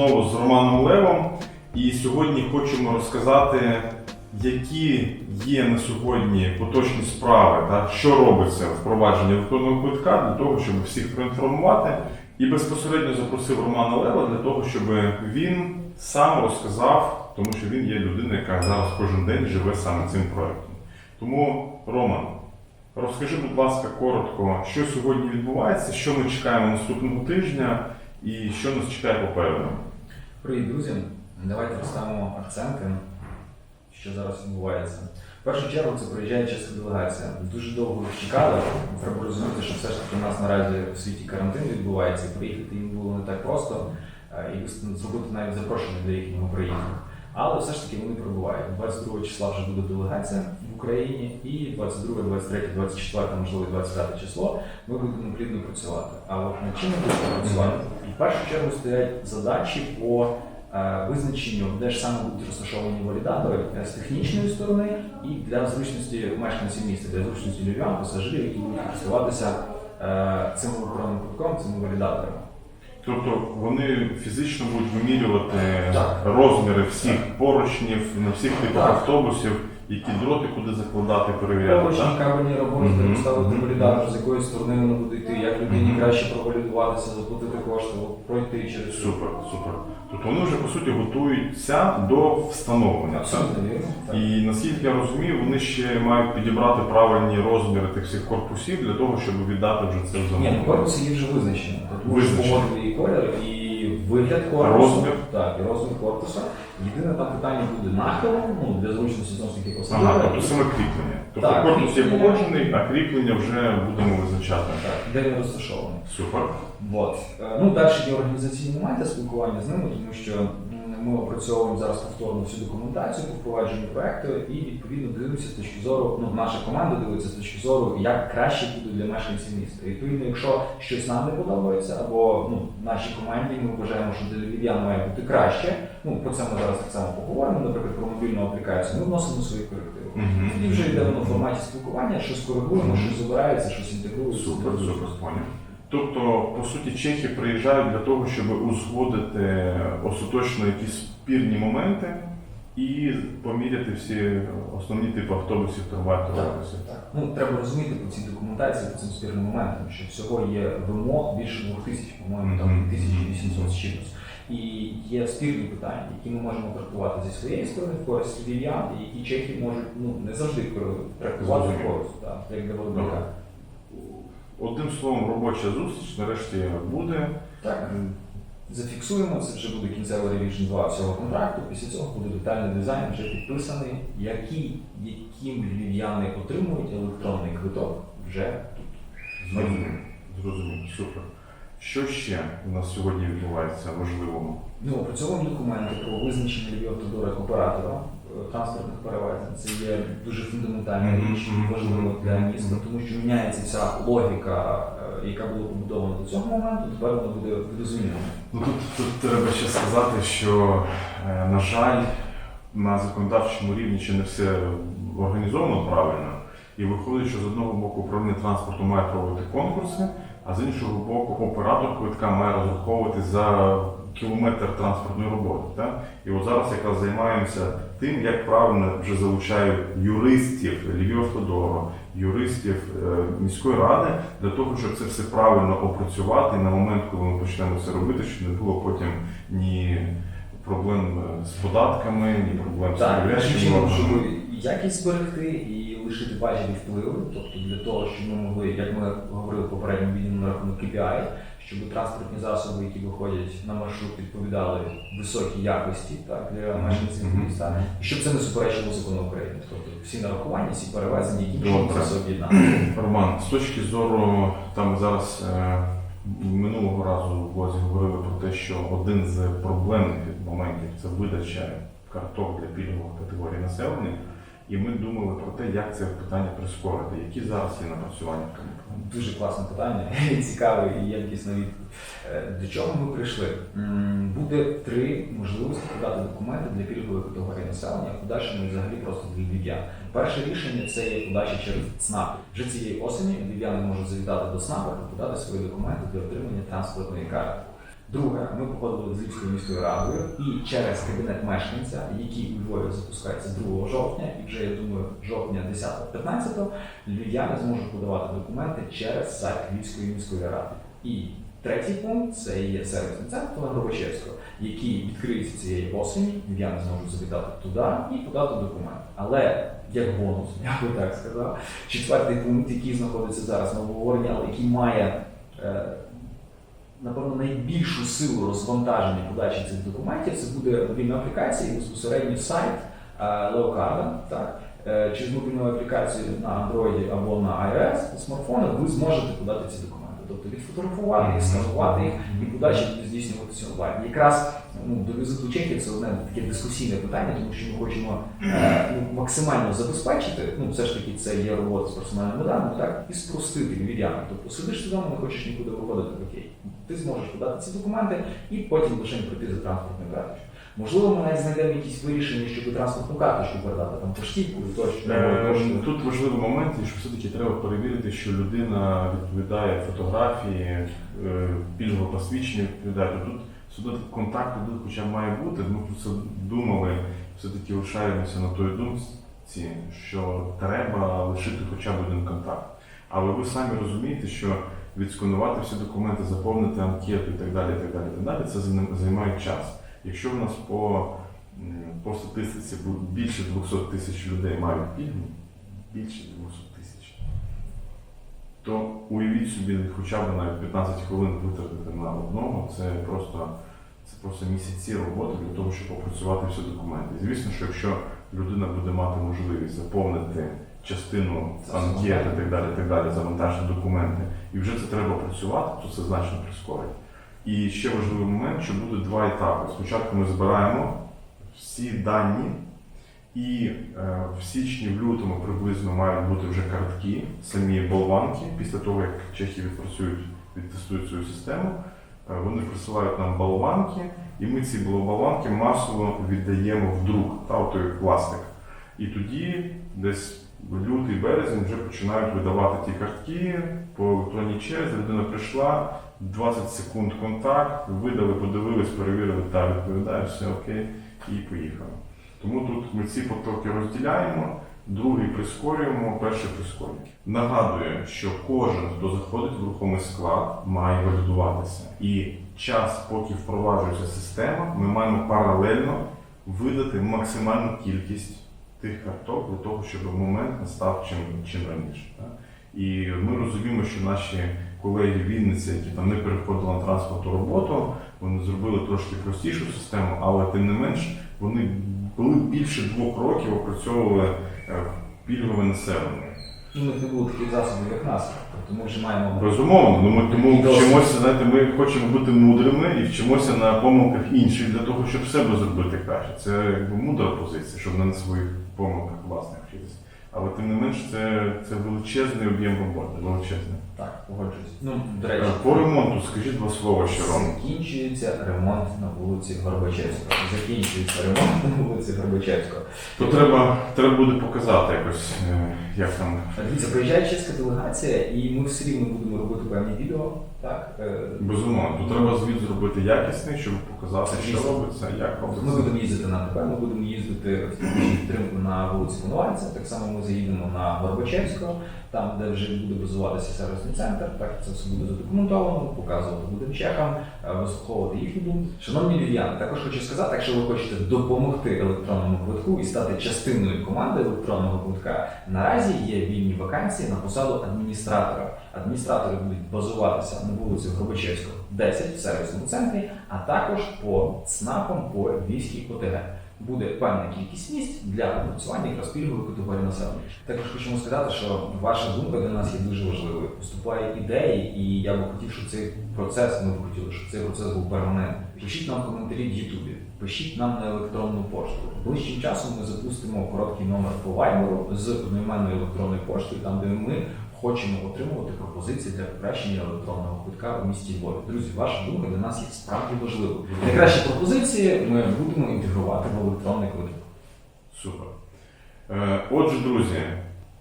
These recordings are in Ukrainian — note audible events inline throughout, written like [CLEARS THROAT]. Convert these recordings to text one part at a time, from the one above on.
знову з Романом Левом. І сьогодні хочемо розказати, які є на сьогодні поточні справи, та що робиться впровадження електронного квитка для того, щоб всіх проінформувати. І безпосередньо запросив Романа Лева для того, щоб він сам розказав, тому що він є людина, яка зараз кожен день живе саме цим проектом. Тому, Роман, розкажи, будь ласка, коротко, що сьогодні відбувається, що ми чекаємо наступного тижня і що нас чекає попереду. Привіт, друзі! Давайте розставимо акценти, що зараз відбувається. В першу чергу це приїжджає чеська делегація. Дуже довго чекали. Треба розуміти, що все ж таки у нас наразі в світі карантин відбувається, і приїхати їм було не так просто, е, і зробити навіть запрошення до їхнього приїзду. Але все ж таки вони прибувають. 22 числа вже буде делегація в Україні, і 22, 23, 24, можливо, 25 число ми будемо плідно працювати. А от над чим ми будемо працювати? Першу чергу стоять задачі по е, визначенню, де ж саме будуть розташовані валідатори е, з технічної сторони і для зручності мешканців міста, для зручності львів'ян, пасажирів, які будуть користуватися е, цим електронним квитком, цими валідаторами. Тобто вони фізично будуть вимірювати Так. розміри всіх поручнів на всіх типах Так. автобусів, які дроти куди закладати, перевіряти. Поручні Так? кабельні роботи, Мгм. поставити Мгм. валідатор, з якої сторони воно буде йти, як людині Мгм. краще провалідуватися, заплатити кошти, пройти через Супер, супер. Тобто вони вже по суті готуються до встановлення. Так? Абсолютно. Так. І наскільки я розумію, вони ще мають підібрати правильні розміри тих всіх корпусів для того, щоб віддати вже це в Ні, ну корпуси є вже визначені. Тут Визначені. і колір, і вигляд корпусу. Розмір? Так, і розмір корпуса. Єдине там питання буде нахилом, ну, для зручності знову ж таки пасажира. Ага, тобто саме кріплення. Тобто Так, корпус є погоджений, а кріплення вже будемо визначати. Так, де він розташований. Супер. Вот. Е, Ну, далі є організаційні моменти спілкування з ними, тому що ми опрацьовуємо зараз повторно всю документацію по впровадженню проекту і відповідно дивимося з точки зору, ну наша команда дивиться з точки зору, як краще буде для мешканців міста. І відповідно, якщо щось нам не подобається, або ну, нашій команді ми вважаємо, що для львів'ян має бути краще. Ну про це ми зараз так само поговоримо, наприклад, про мобільну аплікацію. Ми вносимо свої корективи. Мгм. Тоді вже йде воно в форматі спілкування, щось коригуємо, щось забирається, щось інтегрується. Супер, супер, поняв. Тобто, по суті, чехи приїжджають для того, щоб узгодити остаточно якісь спірні моменти і поміряти всі основні типи автобусів, трамваїв, Так, тролейбусів. так. Ну, треба розуміти по цій документації, по цим спірним моментам, що всього є вимог більше двох тисяч, по-моєму, там Мгм. 1800 з чимось. І є спірні питання, які ми можемо трактувати зі своєї сторони в користь львів'ян, і які чехи можуть ну, не завжди трактувати в користь, так, як для виробника. Одним словом, робоча зустріч нарешті буде. Так. Зафіксуємо, це вже буде кінцевий ревіжн 2 всього контракту. Після цього буде детальний дизайн, вже підписаний, які, яким львів'яни отримують електронний квиток вже тут. Зрозуміло. Зрозуміло, супер. Що ще у нас сьогодні відбувається важливого? Ну, опрацьовуємо документи про визначення Львівавтодора як оператора транспортних перевезень. Це є дуже фундаментальна річ важлива для міста, тому що міняється вся логіка, е, яка була побудована до цього моменту, тепер вона буде, буде. Ну тут, тут треба ще сказати, що, е, на жаль, на законодавчому рівні ще не все організовано правильно. І виходить, що з одного боку управління транспорту має проводити конкурси, а з іншого боку, оператор квитка має розраховувати за кілометр транспортної роботи. Так? І от зараз якраз займаємося тим, як правильно вже залучають юристів Львівавтодору, юристів е, міської ради для того, щоб це все правильно опрацювати і на момент, коли ми почнемо це робити, щоб не було потім ні проблем е, з податками, ні проблем з Так, таким чином, щоб якість зберегти і лишити бажані впливи, тобто для того, щоб ми могли, як ми говорили в попередньому відео на рахунок KPI, щоб транспортні засоби, які виходять на маршрут, відповідали високій якості так, для мешканців міста, і щоб це не суперечило закону України. Тобто всі нарахування, всі перевезення, які це об'єднати. [CLEARS THROAT] Роман, з точки зору там зараз е, минулого разу в блозі говорили про те, що один з проблемних моментів це видача карток для пільгових категорій населення. І ми думали про те, як це питання прискорити. Які зараз є напрацювання в плані? Дуже класне питання, [LAUGHS] цікаве і якісна відповідь. Е, До чого ми прийшли? Буде три можливості подати документи для пільгової категорії населення, а подальшому взагалі просто для львів'ян. Перше рішення це є подача через ЦНАП. Вже цієї осені львів'яни можуть завітати до ЦНАПу і подати свої документи для отримання транспортної карти. Друге, ми погодили з Львівською міською радою і через кабінет мешканця, який у Львові запускається 2 жовтня, і вже я думаю, жовтня 10-15, львів'яни зможуть подавати документи через сайт Львівської міської ради. І третій пункт це є сервісний центр Горбачевського, який відкриється цієї осені. Львів'яни зможуть завітати туди і подати документи. Але як бонус, я би так сказав, четвертий пункт, який знаходиться зараз на обговоренні, але який має. Напевно, найбільшу силу розвантаження подачі цих документів це буде мобільна аплікація і безпосередньо сайт е, Леокарда. Так? Е, Через мобільну аплікацію на Android або на iOS на смартфонах ви зможете подати ці документи. Тобто відфотографувати їх, сканувати їх і подача буде здійснюватися онлайн. Якраз ну, до візиту чеків це одне таке дискусійне питання, тому що ми хочемо е, ну, максимально забезпечити, ну все ж таки це є робота з персональними даними, так, і спростити львів'янам. Тобто сидиш вдома, не хочеш нікуди виходити, окей. Ти зможеш подати ці документи і потім лише прийти за транспортною карточкою. Можливо, ми навіть знайдемо якісь вирішення, щоб транспортну карточку передати, там поштівку тощо. Е, Тут важливий момент, що все-таки треба перевірити, що людина відповідає фотографії, е, пільгове посвідчення відповідає. Тут сюди контакт тут хоча б має бути. Ми про це думали, все-таки лишаємося на той думці, що треба лишити хоча б один контакт. Але ви самі розумієте, що відсканувати всі документи, заповнити анкету і так далі, і так далі, і так далі, це займає час. Якщо в нас по, по статистиці більше 200 тисяч людей мають пільгу, більше 200 тисяч, то уявіть собі, хоча б навіть 15 хвилин витратити на одного, це просто, це просто місяці роботи для того, щоб опрацювати всі документи. І звісно, що якщо людина буде мати можливість заповнити частину анкет і так далі, так далі, завантажити документи, і вже це треба працювати, то це значно прискорить. І ще важливий момент, що буде два етапи. Спочатку ми збираємо всі дані, і е, в січні, в лютому приблизно мають бути вже картки, самі болванки. Після того, як чехи відпрацюють, відтестують свою систему, е, вони присилають нам болванки, і ми ці болванки масово віддаємо в друк, та, от той пластик. І тоді десь лютий березень вже починають видавати ті картки по електронній черзі. Людина прийшла, 20 секунд контакт, видали, подивились, перевірили, та відповідає, все окей, і поїхали. Тому тут ми ці потоки розділяємо, другий прискорюємо, перший прискорюємо. Нагадую, що кожен, хто заходить в рухомий склад, має валідуватися. І час, поки впроваджується система, ми маємо паралельно видати максимальну кількість тих карток для того, щоб момент настав чим, чим раніше. Так? І ми розуміємо, що наші колеги Вінниці, які там не переходили на транспортну роботу, вони зробили трошки простішу систему, але тим не менш вони були більше двох років опрацьовували е, пільгове населення. Ну, не було таких засобів, як нас. Тобто ми вже маємо Безумовно, ну ми тому вчимося, знаєте, ми хочемо бути мудрими і вчимося на помилках інших для того, щоб себе зробити краще. Це якби мудра позиція, щоб не на своїх помилках власних вчитися. Але тим не менш, це, це величезний об'єм роботи, величезний. так, погоджуюсь. Ну, до речі, Е, По ремонту скажіть два слова ще Ром. закінчується ремонт на вулиці Горбачевського. Закінчується ремонт на вулиці Горбачевського. То треба, треба буде показати якось, е, як там. Дивіться, приїжджає чеська делегація, і ми все рівно будемо робити певні відео. Так? Е, Безумовно, то треба звіт зробити якісний, щоб показати, що робиться, як Ми будемо їздити на ТП, ми будемо їздити в підтримку на вулиці Конувальця. Так само ми заїдемо на Горбачевського, там, де вже буде базуватися сервісний центр. Так це все буде задокументовано, показувати будемо чекам, е, вислуховувати їхні думки. Шановні львів'яни, також хочу сказати, якщо ви хочете допомогти електронному квитку і стати частиною команди електронного квитка, наразі є вільні вакансії на посаду адміністратора. Адміністратори будуть базуватися на вулиці Горбачевського 10 в сервісному центрі, а також по ЦНАПам по Львівській ОТГ. Буде певна кількість місць для опрацювання якраз пільгової категорії населення. Також хочемо сказати, що ваша думка для нас є дуже важливою. Поступають ідеї, і я би хотів, щоб цей процес, ми б хотіли, щоб цей процес був перманентний. Пишіть нам коментарі в Ютубі, пишіть нам на електронну пошту. Ближчим часом ми запустимо короткий номер по Viber з одноіменною електронною поштою, там де ми хочемо отримувати пропозиції для покращення електронного квитка у місті Львові. Друзі, ваша думка для нас є справді важливою. Найкращі пропозиції ми будемо інтегрувати в електронний квиток. Супер. Е, Отже, друзі,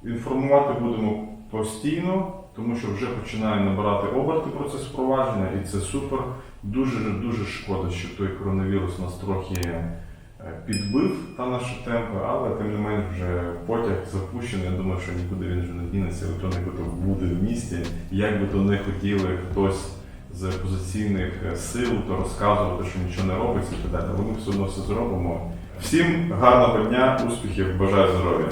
інформувати будемо постійно, тому що вже починає набирати оберти процес впровадження, і це супер. Дуже дуже шкода, що той коронавірус нас трохи підбив та наші темпи, але тим не менш вже потяг запущений. Я думаю, що нікуди він вже не дінеться, електронний квиток буде в місті. Як би то не хотіли хтось з опозиційних е, сил, то розказувати, що нічого не робиться і так далі. Ми все одно все зробимо. Всім гарного дня, успіхів, бажаю здоров'я.